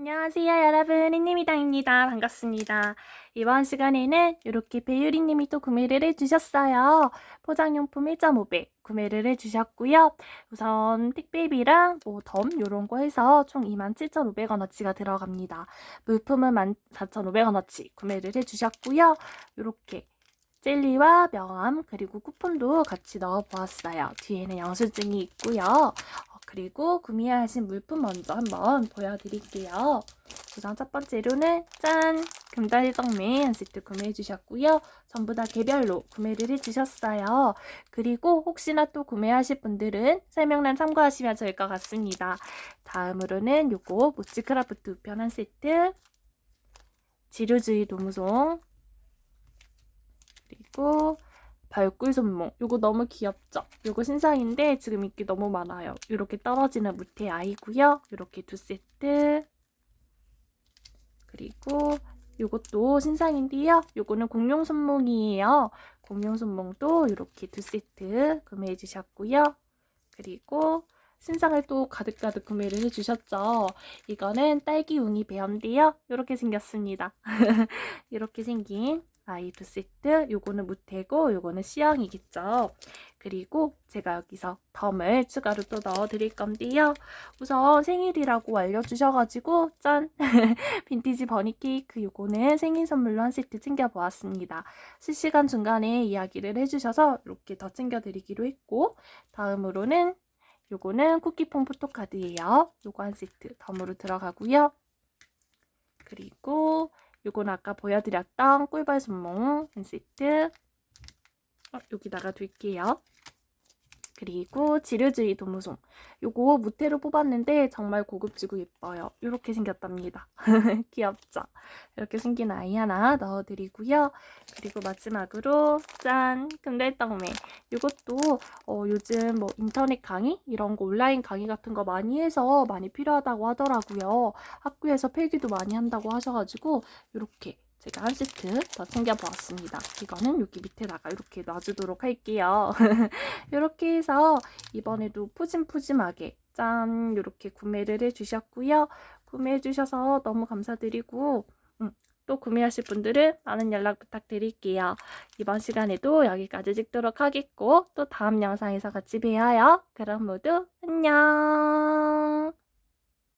안녕하세요 여러분. 인님이당입니다. 반갑습니다. 이번 시간에는 이렇게 배유리님이 또 구매를 해주셨어요. 포장용품 1.5배 구매를 해주셨고요. 우선 택배비랑 뭐덤 요런 거 해서 총 27,500원어치가 들어갑니다. 물품은 14,500원어치 구매를 해주셨고요. 이렇게 젤리와 명함 그리고 쿠폰도 같이 넣어 보았어요. 뒤에는 영수증이 있고요. 어, 그리고 구매하신 물품 먼저 한번 보여드릴게요. 우선 첫 번째로는 짠! 금달떡면 한 세트 구매해 주셨고요. 전부 다 개별로 구매를 해 주셨어요. 그리고 혹시나 또 구매하실 분들은 설명란 참고하시면 좋을 것 같습니다. 다음으로는 요거 모찌크라프트 우편 한 세트 지류주의 도무송 그리고 벌꿀 손목. 요거 너무 귀엽죠? 요거 신상인데 지금 인기 너무 많아요. 이렇게 떨어지는 무태 아이고요. 이렇게 두 세트. 그리고 요것도 신상인데요. 요거는 공룡 손목이에요. 공룡 손목도 이렇게 두 세트 구매해 주셨고요. 그리고 신상을 또 가득가득 구매를 해주셨죠. 이거는 딸기 웅이 배연데요. 이렇게 생겼습니다. 이렇게 생긴 아이 두 세트. 요거는 무태고 요거는 시향이겠죠. 그리고 제가 여기서 덤을 추가로 또 넣어 드릴 건데요. 우선 생일이라고 알려주셔가지고 짠! 빈티지 버니 케이크 요거는 생일 선물로 한 세트 챙겨보았습니다. 실시간 중간에 이야기를 해주셔서 이렇게 더 챙겨드리기로 했고 다음으로는 요거는 쿠키폼 포토카드예요. 요거 한 세트 덤으로 들어가고요. 그리고 요건 아까 보여드렸던 꿀벌 손목 한 세트 어, 여기다가 둘게요. 그리고 지르주의 도무송 요거 무태로 뽑았는데 정말 고급지고 예뻐요. 이렇게 생겼답니다. 귀엽죠? 이렇게 생긴 아이 하나 넣어드리고요. 그리고 마지막으로 짠! 금달떡맨 이것도 어, 요즘 뭐 인터넷 강의 이런 거 온라인 강의 같은 거 많이 해서 많이 필요하다고 하더라고요. 학교에서 필기도 많이 한다고 하셔가지고 이렇게 제가 한 세트 더 챙겨보았습니다. 이거는 여기 밑에다가 이렇게 놔주도록 할게요. 이렇게 해서 이번에도 푸짐푸짐하게 짠 이렇게 구매를 해주셨고요. 구매해주셔서 너무 감사드리고 음, 또 구매하실 분들은 많은 연락 부탁드릴게요. 이번 시간에도 여기까지 찍도록 하겠고 또 다음 영상에서 같이 봬요. 그럼 모두 안녕